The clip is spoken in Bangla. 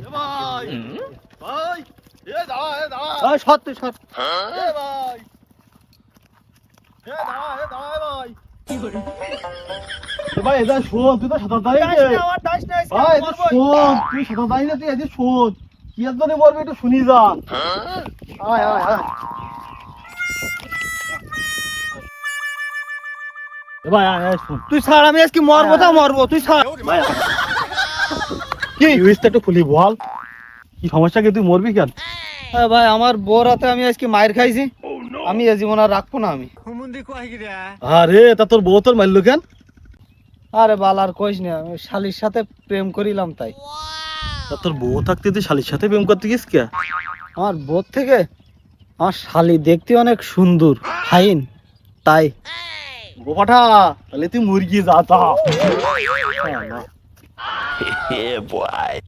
এ ভাই ভাই এ দাঁড়া এ দাঁড়া। ওই সর তুই সর এ ভাই এ দাঁড়া এ দাঁড়া ভাই। ভাই এটা শোন তুই তো সাঁতার দাঁড়িয়ে দাস না, আমার দাস না, আজকে ভাই আমি এটা শোন তুই সাঁতার দাঁড়িয়ে তুই এদিকে শোন। কি এত ধরে মরবি একটু শুনি যা। আয় আয় আয়। ভাই আয় আয় শোন। তুই ছাড় আমি আজকে মরবো তা মরবো তুই ছাড়। কি? একটু খুলি বল। কি সমস্যা কি? তুই মরবি কেন? হ্যাঁ ভাই আমার বউর হাতে আমি আজকে মায়ের খাইছি। আমি এ জীবন আর রাখব না আমি। আরে তা তোর বউ তোর মারলো কেন? আরে বাল আর কইস না আমি শালির সাথে প্রেম করিলাম তাই। তা তোর বউ থাকতে তুই শালির সাথে প্রেম করতে গিস কে? আমার বোধ থেকে আমার শালি দেখতে অনেক সুন্দর ফাইন তাই। গোপাঠা তাহলে তুই মুরগি যা তা yeah, boy.